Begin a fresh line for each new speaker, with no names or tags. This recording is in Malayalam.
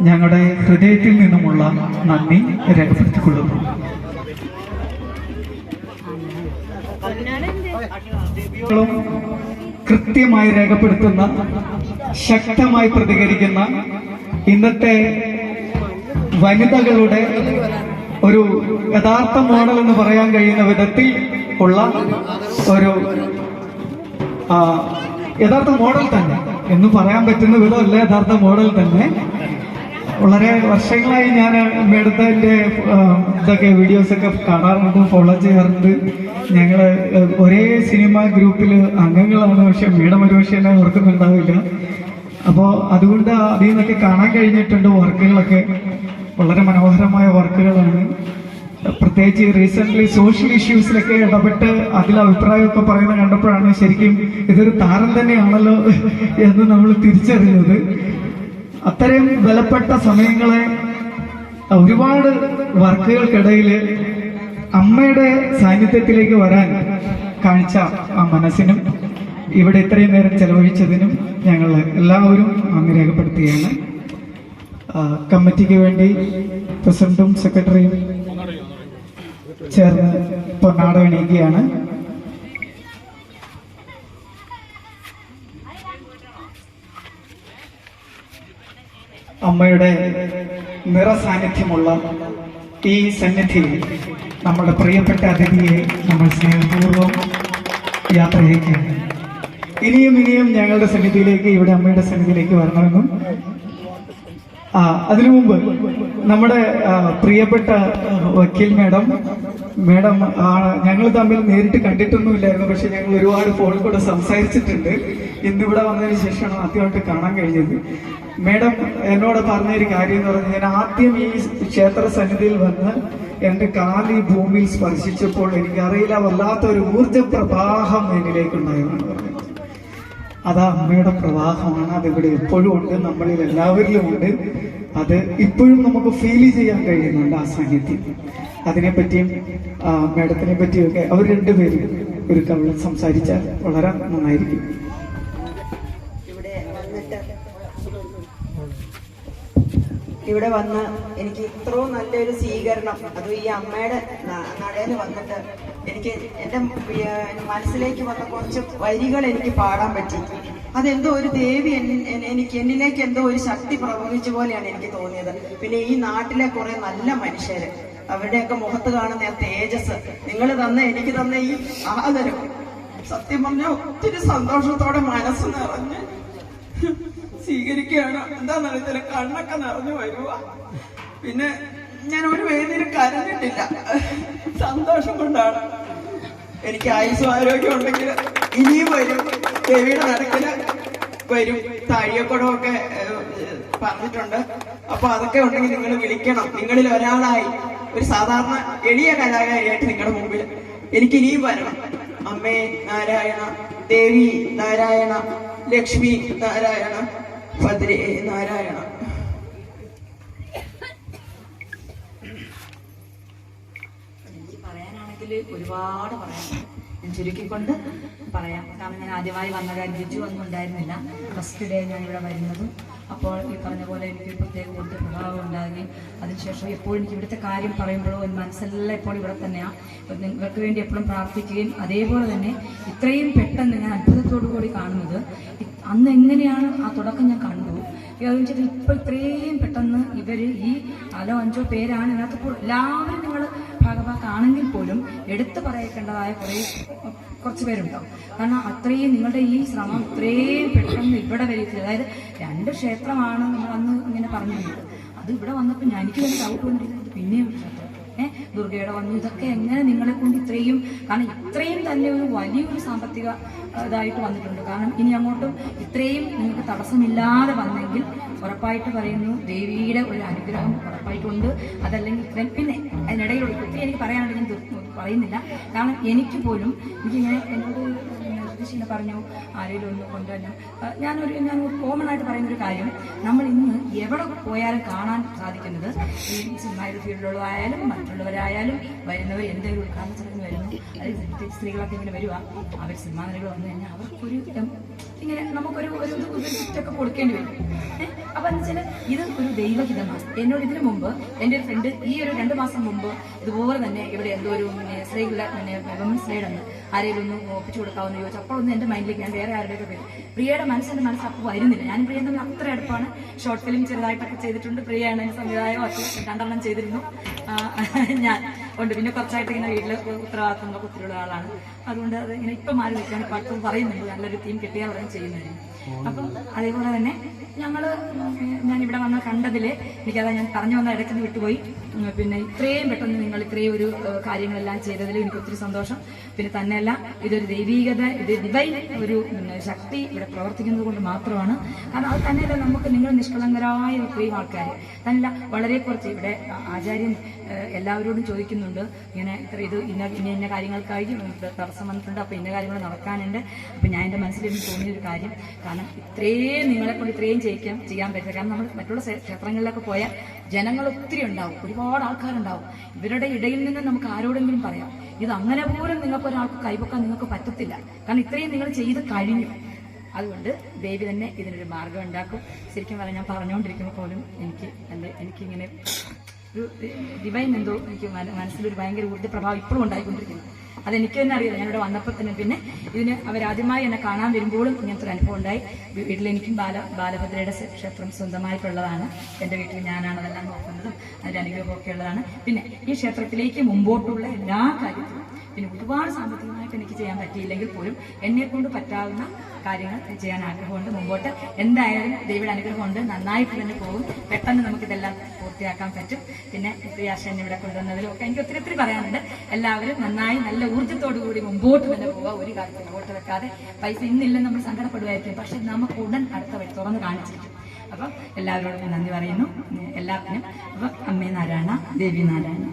ഞങ്ങളുടെ ഹൃദയത്തിൽ നിന്നുമുള്ള നന്ദി രേഖപ്പെടുത്തിക്കൊള്ളുന്നു ും. കൃത്യമായി രേഖപ്പെടുത്തുന്ന ശക്തമായി പ്രതികരിക്കുന്ന ഇന്നത്തെ വനിതകളുടെ ഒരു യഥാർത്ഥ മോഡൽ എന്ന് പറയാൻ കഴിയുന്ന വിധത്തിൽ ഉള്ള ഒരു യഥാർത്ഥ മോഡൽ തന്നെ. എന്ന് പറയാൻ പറ്റുന്ന വിധമല്ല യഥാർത്ഥ മോഡൽ തന്നെ. വളരെ വർഷങ്ങളായി ഞാൻ എന്റെ ഇതൊക്കെ വീഡിയോസൊക്കെ കാണാറുണ്ട് ഫോളോ ചെയ്യാറുണ്ട്. ഞങ്ങൾ ഒരേ സിനിമ ഗ്രൂപ്പിൽ അംഗങ്ങളാണ് പക്ഷെ ഒരു പക്ഷേ എന്നെ ഓർക്കുന്നുണ്ടാവില്ല. അപ്പോൾ അതുകൊണ്ട് അതിൽ നിന്നൊക്കെ കാണാൻ കഴിഞ്ഞിട്ടുണ്ട് വർക്കുകളൊക്കെ. വളരെ മനോഹരമായ വർക്കുകളാണ്. പ്രത്യേകിച്ച് റീസെന്റ്ലി സോഷ്യൽ ഇഷ്യൂസിലൊക്കെ ഇടപെട്ട് അതിൽ അഭിപ്രായമൊക്കെ പറയുന്നത് കണ്ടപ്പോഴാണ് ശരിക്കും ഇതൊരു താരം തന്നെയാണല്ലോ എന്ന് നമ്മൾ തിരിച്ചറിഞ്ഞത്. അത്രയും വിലപ്പെട്ട സമയങ്ങളെ ഒരുപാട് വർക്കുകൾക്കിടയിൽ അമ്മയുടെ സാന്നിധ്യത്തിലേക്ക് വരാൻ കാണിച്ച ആ മനസ്സിനും ഇവിടെ ഇത്രയും നേരം ചെലവഴിച്ചതിനും ഞങ്ങൾ എല്ലാവരും നന്ദി രേഖപ്പെടുത്തുകയാണ്. കമ്മിറ്റിക്ക് വേണ്ടി പ്രസിഡന്റും സെക്രട്ടറിയും ചേർന്ന് പൊന്നാട എണീക്കുകയാണ്. അമ്മയുടെ നിറസാന്നിധ്യമുള്ള ഈ സന്നിധിയിൽ നമ്മുടെ പ്രിയപ്പെട്ട അതിഥിയെ നമ്മൾ സ്നേഹപൂർവം ചെയ്യുകയാണ് ഇനിയും ഇനിയും ഞങ്ങളുടെ സന്നിധിയിലേക്ക് ഇവിടെ അമ്മയുടെ സന്നിധിയിലേക്ക് വരണമെന്നും ആ അതിനു മുമ്പ് നമ്മുടെ പ്രിയപ്പെട്ട വക്കീൽ മാഡം മാഡം ഞങ്ങൾ തമ്മിൽ നേരിട്ട് കണ്ടിട്ടൊന്നുമില്ലായിരുന്നു. പക്ഷെ ഞങ്ങൾ ഒരുപാട് ഫോണിൽ കൂടെ സംസാരിച്ചിട്ടുണ്ട്. ഇന്നിവിടെ വന്നതിന് ശേഷമാണ് ആദ്യമായിട്ട് കാണാൻ കഴിഞ്ഞത്. മേഡം എന്നോട് പറഞ്ഞൊരു കാര്യം എന്ന് പറഞ്ഞാൽ ഞാൻ ആദ്യം ഈ ക്ഷേത്ര സന്നിധിയിൽ വന്ന് എന്റെ കാലി ഭൂമിയിൽ സ്പർശിച്ചപ്പോൾ എനിക്കറിയില്ല വല്ലാത്ത ഒരു ഊർജ പ്രവാഹം എന്നിലേക്കുണ്ടായിരുന്നു അത് അമ്മയുടെ പ്രവാഹമാണ്. അതിവിടെ എപ്പോഴും ഉണ്ട്. നമ്മളിൽ എല്ലാവരിലും ഉണ്ട്. അത് ഇപ്പോഴും നമുക്ക് ഫീൽ ചെയ്യാൻ കഴിയുന്നുണ്ട് ആ സാന്നിധ്യം. അതിനെപ്പറ്റിയും പറ്റിയും മേഡത്തിനെ പറ്റിയൊക്കെ അവർ രണ്ടുപേരും ഒരു കവിള സംസാരിച്ചാൽ വളരെ നന്നായിരിക്കും.
ഇവിടെ വന്ന് എനിക്ക് ഇത്രയും നല്ലൊരു സ്വീകരണം. അതും ഈ അമ്മയുടെ നടയിൽ വന്നിട്ട് എനിക്ക് എന്റെ മനസ്സിലേക്ക് വന്ന കുറച്ച് വരികൾ എനിക്ക് പാടാൻ പറ്റി. അതെന്തോ ഒരു ദേവി എനിക്ക് എന്നിലേക്ക് എന്തോ ഒരു ശക്തി പ്രവഹിച്ച പോലെയാണ് എനിക്ക് തോന്നിയത്. പിന്നെ ഈ നാട്ടിലെ കുറെ നല്ല മനുഷ്യര് അവരുടെയൊക്കെ മുഖത്ത് കാണുന്ന ആ തേജസ് നിങ്ങൾ തന്ന എനിക്ക് തന്ന ഈ ആദരം സത്യം പറഞ്ഞ ഒത്തിരി സന്തോഷത്തോടെ മനസ്സ് നിറഞ്ഞ് സ്വീകരിക്കുകയാണ്. എന്താന്നറിയത്തില്ല കണ്ണൊക്കെ നിറഞ്ഞു വരുക പിന്നെ ഞാൻ ഒരു വേദിയിൽ കരഞ്ഞിട്ടില്ല. സന്തോഷം കൊണ്ടാണ്. എനിക്ക് ആയുസും ആരോഗ്യം ഉണ്ടെങ്കിൽ ഇനിയും വരും. ദേവിയുടെ നടക്കിൽ വരും. താഴിയക്കുടമൊക്കെ പറഞ്ഞിട്ടുണ്ട്. അപ്പൊ അതൊക്കെ ഉണ്ടെങ്കിൽ നിങ്ങൾ വിളിക്കണം. നിങ്ങളിൽ ഒരാളായി ഒരു സാധാരണ എളിയ കലാകാരിയായിട്ട് നിങ്ങളുടെ മുമ്പിൽ എനിക്ക് ഇനിയും വരണം. അമ്മേ നാരായണ ദേവി നാരായണ ലക്ഷ്മി നാരായണ ഭദ്രേ നാരായണ
എനിക്ക് പറയാനാണെങ്കിൽ ഒരുപാട് പറയാനുണ്ട്. ഞാൻ ചുരുക്കിക്കൊണ്ട് പറയാം. കാരണം ഞാൻ ആദ്യമായി വന്ന കാര്യം ജിജു ഒന്നും ഉണ്ടായിരുന്നില്ല. ഫസ്റ്റ് ഡേ ഞാൻ ഇവിടെ വരുന്നതും അപ്പോൾ ഈ പറഞ്ഞ പോലെ എനിക്ക് പ്രത്യേക കൂടുതൽ പ്രഭാവം ഉണ്ടാകുകയും അതിനുശേഷം എപ്പോഴും എനിക്ക് ഇവിടുത്തെ കാര്യം പറയുമ്പോഴും എന്റെ മനസ്സെല്ലാം ഇപ്പോൾ ഇവിടെ തന്നെയാണ് നിങ്ങൾക്ക് വേണ്ടി എപ്പോഴും പ്രാർത്ഥിക്കുകയും അതേപോലെ തന്നെ ഇത്രയും പെട്ടെന്ന് ഞാൻ അത്ഭുതത്തോടു കൂടി കാണുന്നത് അന്ന് എങ്ങനെയാണ് ആ തുടക്കം ഞാൻ കണ്ടു. ഇപ്പോൾ ഇത്രയും പെട്ടെന്ന് ഇവർ ഈ നാലോ അഞ്ചോ പേരാണ്. ഇതിനകത്ത് എല്ലാവരും നിങ്ങൾ ഭാഗഭാക്കാണെങ്കിൽ പോലും എടുത്തു പറയേണ്ടതായ കുറെ കുറച്ച് പേരുണ്ടാവും. കാരണം അത്രയും നിങ്ങളുടെ ഈ ശ്രമം ഇത്രയും പെട്ടെന്ന് ഇവിടെ വരിക അതായത് രണ്ട് ക്ഷേത്രമാണ് നമ്മൾ അന്ന് ഇങ്ങനെ പറഞ്ഞിരുന്നത്. അത് ഇവിടെ വന്നപ്പോൾ എനിക്ക് തന്നെ ഡൗട്ട് വന്നിരിക്കുന്നത് പിന്നെയും ക്ഷേത്രം. ഏഹ് ദുർഗയുടെ വന്നു. ഇതൊക്കെ എങ്ങനെ നിങ്ങളെ കൊണ്ട് ഇത്രയും കാരണം ഇത്രയും തന്നെ ഒരു വലിയൊരു സാമ്പത്തിക ഇതായിട്ട് വന്നിട്ടുണ്ട്. കാരണം ഇനി അങ്ങോട്ടും ഇത്രയും നിങ്ങൾക്ക് തടസ്സമില്ലാതെ വന്നെങ്കിൽ ഉറപ്പായിട്ട് പറയുന്നു. ദേവിയുടെ ഒരു അനുഗ്രഹം ഉറപ്പായിട്ടുണ്ട്. അതല്ലെങ്കിൽ പിന്നെ അതിനിടയിൽ ഒത്തിരി എനിക്ക് പറയാനുണ്ടെങ്കിൽ പറയുന്നില്ല. കാരണം എനിക്ക് പോലും എനിക്കിങ്ങനെ എന്നോട് പ്രതീക്ഷ പറഞ്ഞു ആരെങ്കിലും ഒന്ന് കൊണ്ടുവരണം. ആ, ഞാനൊരു ഞാൻ കോമൺ ആയിട്ട് പറയുന്ന ഒരു കാര്യം നമ്മൾ ഇന്ന് എവിടെ പോയാലും കാണാൻ സാധിക്കുന്നത് ഈ സിനിമയുടെ ഫീൽഡിലുള്ളതായാലും മറ്റുള്ളവരായാലും വരുന്നവർ എന്തെങ്കിലും ഉദ്ഘാടന വരുന്നു അല്ലെങ്കിൽ സ്ത്രീകളൊക്കെ ഇങ്ങനെ വരുക അവർ സിനിമാ നിലകൾ വന്നു കഴിഞ്ഞാൽ അവർക്കൊരു ഇങ്ങനെ നമുക്കൊരു ഒരു ഒരു ഗിഫ്റ്റൊക്കെ കൊടുക്കേണ്ടി വരും. അപ്പൊ എന്ന് വെച്ചാൽ ഇത് ഒരു ദൈവഹിതമാണ്. എന്നോട് ഇതിനു മുമ്പ് എന്റെ ഒരു ഫ്രണ്ട് ഈ ഒരു രണ്ട് മാസം മുമ്പ് ഇതുപോലെ തന്നെ ഇവിടെ എന്തോ ഒരു സ്ത്രീകളുടെ പിന്നെ വിമൻസ് അന്ന് ആരെങ്കിലും ഒന്ന് ഒപ്പിച്ചു കൊടുക്കാമെന്ന് ചോദിച്ചു. അപ്പോഴൊന്നും എന്റെ മൈൻഡിലേക്ക് ഞാൻ വേറെ ആരുടെയൊക്കെ പേര് പ്രിയയുടെ മനസ്സ് എന്റെ മനസ്സ് അപ്പോൾ വരുന്നില്ല. ഞാൻ പ്രിയ തമ്മിൽ അത്ര അടുപ്പാണ്. ഷോർട്ട് ഫിലിം ചെറുതായിട്ടൊക്കെ ചെയ്തിട്ടുണ്ട്. പ്രിയയാണ് എന്റെ സംവിധായകം ഒക്കെ രണ്ടെണ്ണം ചെയ്തിരുന്നു. ഞാൻ. ഉണ്ട്. പിന്നെ കുറച്ചായിട്ട് ഇങ്ങനെ വീട്ടിൽ ഉത്തരവാദിത്തങ്ങളൊക്കെ ഒത്തിരിയുള്ള ആളാണ്. അതുകൊണ്ട് അത് ഇങ്ങനെ ഇപ്പം മാറി നിൽക്കാൻ പലർക്കും പറയുന്നുണ്ട്. നല്ലൊരു തീം കിട്ടിയാൽ ഉടനെ ചെയ്യുന്നതിന് അപ്പം അതേപോലെ തന്നെ ഞങ്ങൾ ഞാൻ ഇവിടെ വന്ന് കണ്ടതിൽ എനിക്കതാ ഞാൻ പറഞ്ഞു വന്ന ഇടയ്ക്ക് വിട്ടുപോയി. പിന്നെ ഇത്രയും പെട്ടെന്ന് നിങ്ങൾ ഇത്രയും ഒരു കാര്യങ്ങളെല്ലാം ചെയ്തതിൽ എനിക്ക് ഒത്തിരി സന്തോഷം. പിന്നെ തന്നെയല്ല ഇതൊരു ദൈവീകത ഇത് ഡിവൈൻ ഒരു ശക്തി ഇവിടെ പ്രവർത്തിക്കുന്നത് കൊണ്ട് മാത്രമാണ്. കാരണം അത് തന്നെയല്ല നമുക്ക് നിങ്ങൾ നിഷ്കളങ്കരായ ഇത്രയും ആൾക്കാർ തന്നെയല്ല വളരെ കുറച്ച് ഇവിടെ ആചാര്യൻ എല്ലാവരോടും ചോദിക്കുന്നുണ്ട്. ഇങ്ങനെ ഇത്ര ഇത് ഇന്ന ഇന്ന ഇന്ന കാര്യങ്ങൾക്കായി തടസ്സം വന്നിട്ടുണ്ട്. അപ്പോൾ ഇന്ന കാര്യങ്ങൾ നടക്കാനുണ്ട്. അപ്പം ഞാൻ എന്റെ മനസ്സിൽ തോന്നിയൊരു കാര്യം കാരണം ഇത്രയും നിങ്ങളെ കൊണ്ട് ഇത്രയും ചെയ്യിക്കാൻ ചെയ്യാൻ പറ്റില്ല. കാരണം നമ്മൾ മറ്റുള്ള ക്ഷേ- ക്ഷേത്രങ്ങളിലൊക്കെ പോയാൽ ജനങ്ങൾ ഒത്തിരി ഉണ്ടാവും. ഒരുപാട് ആൾക്കാരുണ്ടാവും. ഇവരുടെ ഇടയിൽ നിന്ന് നമുക്ക് ആരോടെങ്കിലും പറയാം. ഇത് അങ്ങനെ പോലും നിങ്ങൾക്ക് ഒരാൾക്ക് കൈപൊക്കാൻ നിങ്ങൾക്ക് പറ്റത്തില്ല. കാരണം ഇത്രയും നിങ്ങൾ ചെയ്ത് കഴിഞ്ഞു. അതുകൊണ്ട് ദേവി തന്നെ ഇതിനൊരു മാർഗം ഉണ്ടാക്കും. ശരിക്കും പറഞ്ഞാൽ ഞാൻ പറഞ്ഞുകൊണ്ടിരിക്കുമ്പോൾ പോലും എനിക്ക് എന്റെ എനിക്കിങ്ങനെ ഒരു ഡിവൈൻ എന്തോ എനിക്ക് മന- മനസ്സിലൊരു ഭയങ്കര ഊർജ പ്രഭാവം ഇപ്പോഴും ഉണ്ടായിക്കൊണ്ടിരിക്കുന്നു. അതെനിക്ക് തന്നെ അറിയില്ല ഞാനിവിടെ വന്നപ്പോൾ തന്നെ പിന്നെ ഇതിന് അവരാദ്യമായി എന്നെ കാണാൻ വരുമ്പോഴും ഇങ്ങനത്തെ ഒരു അനുഭവം ഉണ്ടായി. വീട്ടിലെനിക്കും ബാല ബാലഭദ്രയുടെ ക്ഷേത്രം സ്വന്തമായിട്ടുള്ളതാണ്. എന്റെ വീട്ടിൽ ഞാനാണ് അതെല്ലാം നോക്കുന്നതും. അതിന്റെ അനുഗ്രഹമൊക്കെ ഉള്ളതാണ്. പിന്നെ ഈ ക്ഷേത്രത്തിലേക്ക് മുമ്പോട്ടുള്ള എല്ലാ കാര്യത്തിലും പിന്നെ ഒരുപാട് സാമ്പത്തികമായിട്ട് എനിക്ക് ചെയ്യാൻ പറ്റിയില്ലെങ്കിൽ പോലും എന്നെ കൊണ്ട് പറ്റാവുന്ന കാര്യങ്ങൾ ചെയ്യാൻ ആഗ്രഹമുണ്ട്. മുമ്പോട്ട് എന്തായാലും ദൈവയുടെ അനുഗ്രഹമുണ്ട്. നന്നായിട്ട് തന്നെ പോകും. പെട്ടെന്ന് നമുക്കിതെല്ലാം പൂർത്തിയാക്കാൻ പറ്റും. പിന്നെ പ്രിയാശൻ ഇവിടെ കൊണ്ടുവന്നതിലും ഒക്കെ എനിക്ക് ഒത്തിരി ഒത്തിരി പറയാനുണ്ട്. എല്ലാവരും നന്നായി നല്ല ഊർജത്തോടു കൂടി മുമ്പോട്ട് തന്നെ പോവുക. ഒരു കാര്യത്തിൽ വോട്ട് വെക്കാതെ പൈസ ഇന്നില്ലെന്ന് നമ്മൾ സങ്കടപ്പെടുമായിരിക്കും പക്ഷെ നമുക്ക് ഉടൻ അടുത്ത വഴി തുറന്ന് കാണിച്ചിരിക്കും. അപ്പം എല്ലാവരോടും നന്ദി പറയുന്നു. എല്ലാത്തിനും. അപ്പം അമ്മേ നാരായണ ദേവി നാരായണ.